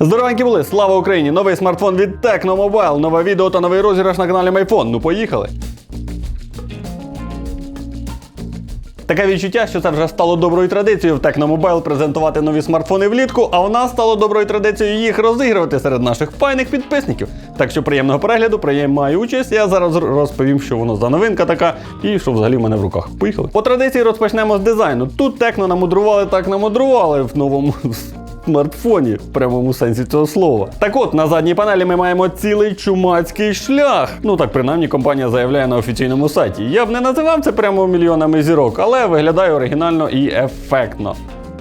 Здоровенькі були, слава Україні! Новий смартфон від Tecno нове відео та новий розіграш на каналі MyPhone. Ну поїхали! Таке відчуття, що це вже стало доброю традицією в Tecno презентувати нові смартфони влітку, а у нас стало доброю традицією їх розігрувати серед наших файних підписників. Так що приємного перегляду, приймаю участь. Я зараз розповім, що воно за новинка така і що взагалі в мене в руках. Поїхали. По традиції розпочнемо з дизайну. Тут Tecno намудрували, так намудрували в новому смартфоні в прямому сенсі цього слова. Так от на задній панелі ми маємо цілий чумацький шлях. Ну так принаймні компанія заявляє на офіційному сайті. Я б не називав це прямо мільйонами зірок, але виглядає оригінально і ефектно.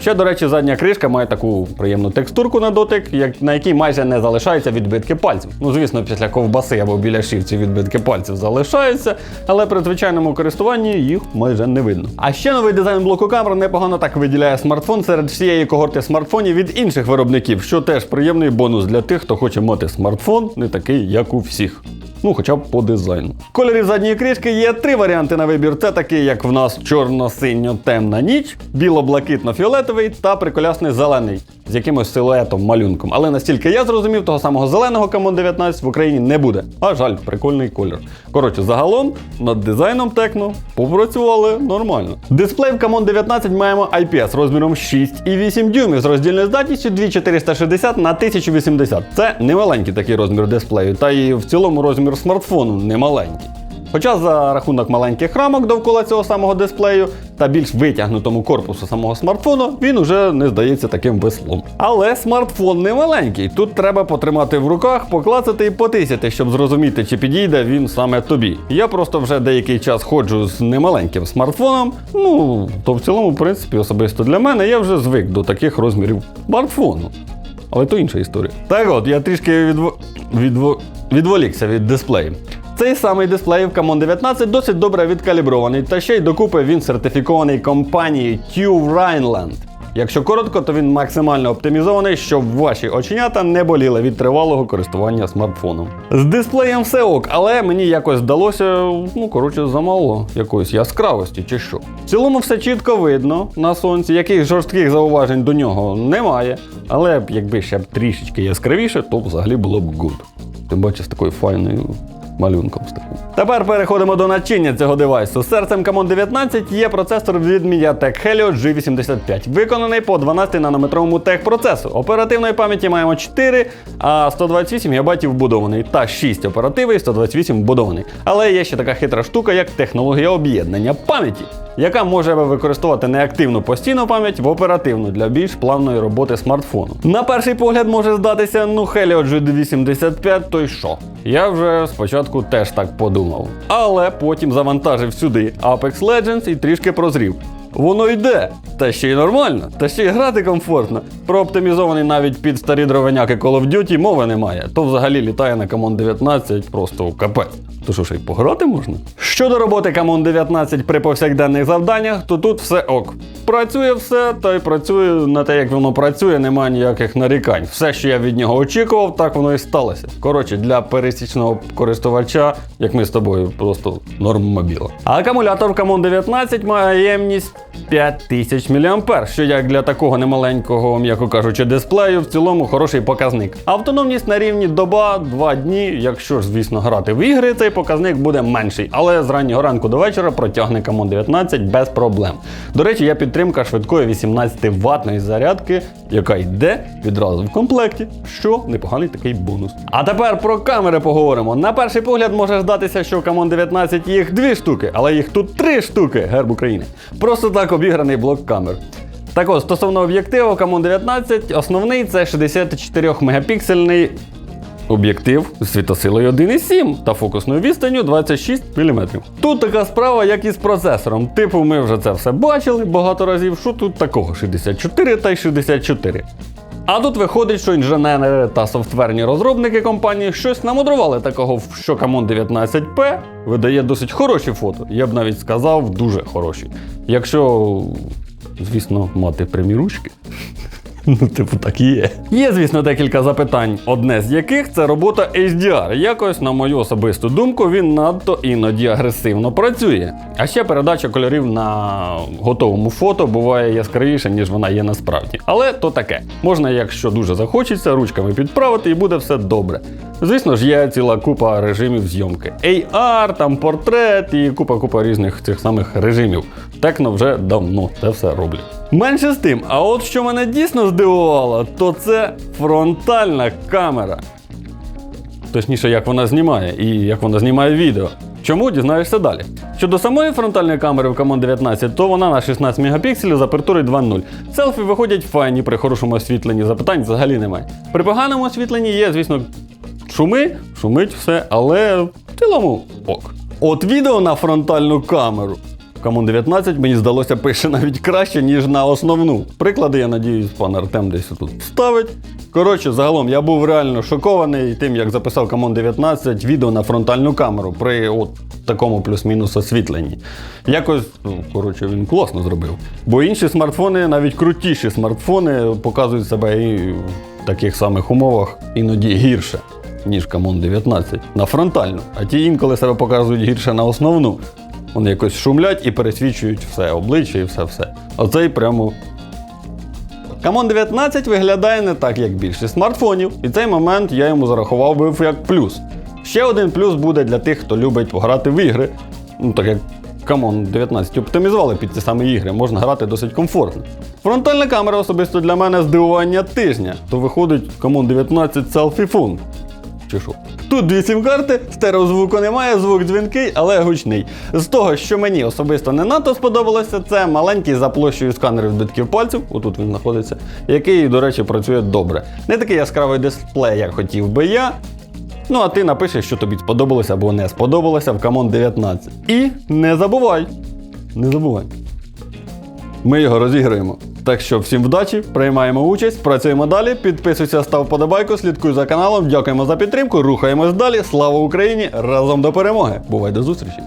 Ще, до речі, задня кришка має таку приємну текстурку на дотик, на якій майже не залишаються відбитки пальців. Ну, звісно, після ковбаси або біля шивці відбитки пальців залишаються, але при звичайному користуванні їх майже не видно. А ще новий дизайн блоку камер непогано так виділяє смартфон серед всієї когорти смартфонів від інших виробників, що теж приємний бонус для тих, хто хоче мати смартфон не такий, як у всіх. Ну, хоча б по дизайну. Кольорів задньої кришки є три варіанти на вибір. Це такі, як в нас чорно-синьо-темна ніч, біло-блакитно-фіолетовий та приколясний зелений з якимось силуетом, малюнком. Але настільки я зрозумів, того самого зеленого Камон 19 в Україні не буде. А жаль, прикольний колір. Коротше, загалом над дизайном Tecno попрацювали нормально. Дисплей в Камон 19 маємо IPS розміром 6,8 дюймів з роздільною здатністю 2460 на 1080. Це немаленький такий розмір дисплею, та і в цілому розмір смартфону немаленький. Хоча за рахунок маленьких рамок довкола цього самого дисплею та більш витягнутому корпусу самого смартфону, він уже не здається таким веслом. Але смартфон не маленький. Тут треба потримати в руках, поклацати і потисяти, щоб зрозуміти, чи підійде він саме тобі. Я просто вже деякий час ходжу з немаленьким смартфоном. Ну то в цілому, в принципі, особисто для мене я вже звик до таких розмірів смартфону. Але то інша історія. Так от, я трішки відво... Відво... відволікся від дисплею. Цей самий дисплей в Camon 19 досить добре відкалібрований, та ще й докупи він сертифікований компанією TU Rhineland. Якщо коротко, то він максимально оптимізований, щоб ваші оченята не боліли від тривалого користування смартфоном. З дисплеєм все ок, але мені якось здалося, ну коротше, замало якоїсь яскравості чи що. В цілому все чітко видно на сонці, яких жорстких зауважень до нього немає. Але якби ще б трішечки яскравіше, то взагалі було б гуд. Тим паче з такою файною малюнком з таким. Тепер переходимо до начиння цього девайсу. Серцем Camon 19 є процесор від MediaTek Helio G85, виконаний по 12-нанометровому техпроцесу. Оперативної пам'яті маємо 4, а 128 ГБ вбудований та 6 оперативи і 128 вбудований. Але є ще така хитра штука, як технологія об'єднання пам'яті. Яка може використовувати неактивну постійну пам'ять в оперативну для більш плавної роботи смартфону. На перший погляд може здатися, ну Helio G85, то й що? Я вже спочатку теж так подумав. Але потім завантажив сюди Apex Legends і трішки прозрів. Воно йде, та ще й нормально, та ще й грати комфортно. Про оптимізований навіть під старі дровеняки Call of Duty мови немає. То взагалі літає на Камон-19 просто у капець. То що ще й пограти можна? Щодо роботи Камон-19 при повсякденних завданнях, то тут все ок. Працює все, та й працює на те, як воно працює, немає ніяких нарікань. Все, що я від нього очікував, так воно і сталося. Коротше, для пересічного користувача, як ми з тобою, просто норм мобіла. А акумулятор Camon 19 має ємність 5000 мА, що як для такого немаленького, м'яко кажучи, дисплею, в цілому хороший показник. Автономність на рівні доба 2 дні. Якщо ж, звісно, грати в ігри, цей показник буде менший, але з раннього ранку до вечора протягне Camon 19 без проблем. До речі, є підтримка швидкої 18 ватної зарядки, яка йде відразу в комплекті, що непоганий такий бонус. А тепер про камери поговоримо. На перший погляд може здатися, що в Camon 19 їх дві штуки, але їх тут три штуки, герб України. Просто так обіграний блок камер. Так от, стосовно об'єктиву Camon 19, основний це 64 мегапіксельний Об'єктив з світосилою 1,7 та фокусною відстанню 26 мм. Тут така справа, як і з процесором. Типу, ми вже це все бачили багато разів, що тут такого 64 та й 64. А тут виходить, що інженери та софтверні розробники компанії щось намудрували такого, що Camon 19P видає досить хороші фото. Я б навіть сказав, дуже хороші. Якщо, звісно, мати прямі ручки. Ну, типу, так і є. Є, звісно, декілька запитань, одне з яких це робота HDR. Якось, на мою особисту думку, він надто іноді агресивно працює. А ще передача кольорів на готовому фото буває яскравіше, ніж вона є насправді. Але то таке. Можна, якщо дуже захочеться, ручками підправити і буде все добре. Звісно ж, є ціла купа режимів зйомки. AR, там портрет і купа-купа різних цих самих режимів. Текно вже давно це все роблять. Менше з тим, а от що мене дійсно здивувало, то це фронтальна камера. Точніше, як вона знімає і як вона знімає відео. Чому дізнаєшся далі? Щодо самої фронтальної камери в Камон 19, то вона на 16 мегапікселів з апертурою 2.0. Селфі виходять файні при хорошому освітленні, запитань взагалі немає. При поганому освітленні є, звісно, шуми, шумить все, але в цілому ок. От відео на фронтальну камеру. Камон 19 мені здалося пише навіть краще, ніж на основну. Приклади, я надіюсь, пан Артем десь тут вставить. Коротше, загалом я був реально шокований тим, як записав Камон 19 відео на фронтальну камеру при от такому плюс-мінус освітленні. Якось, ну, коротше, він класно зробив. Бо інші смартфони, навіть крутіші смартфони, показують себе і в таких самих умовах іноді гірше ніж Камон 19 на фронтальну, а ті інколи себе показують гірше на основну. Вони якось шумлять і пересвічують все обличчя і все-все. Оцей прямо. Камон 19 виглядає не так, як більшість смартфонів, і цей момент я йому зарахував би як плюс. Ще один плюс буде для тих, хто любить пограти в ігри. Ну так як Камон 19 оптимізували під ці самі ігри, можна грати досить комфортно. Фронтальна камера особисто для мене здивування тижня, то виходить Камон 19 Selfie Phone. Чи що? Тут дві сім-карти, стереозвуку немає, звук дзвінкий, але гучний. З того, що мені особисто не надто сподобалося, це маленький за площею сканер відбитків пальців, отут він знаходиться, який, до речі, працює добре. Не такий яскравий дисплей, як хотів би я. Ну, а ти напишеш, що тобі сподобалося або не сподобалося в Камон 19. І не забувай. Не забувай. Ми його розіграємо. Так що всім вдачі, приймаємо участь, працюємо далі. Підписуйся, став подобайку, слідкуй за каналом. Дякуємо за підтримку. Рухаємось далі. Слава Україні! Разом до перемоги! Бувай до зустрічі!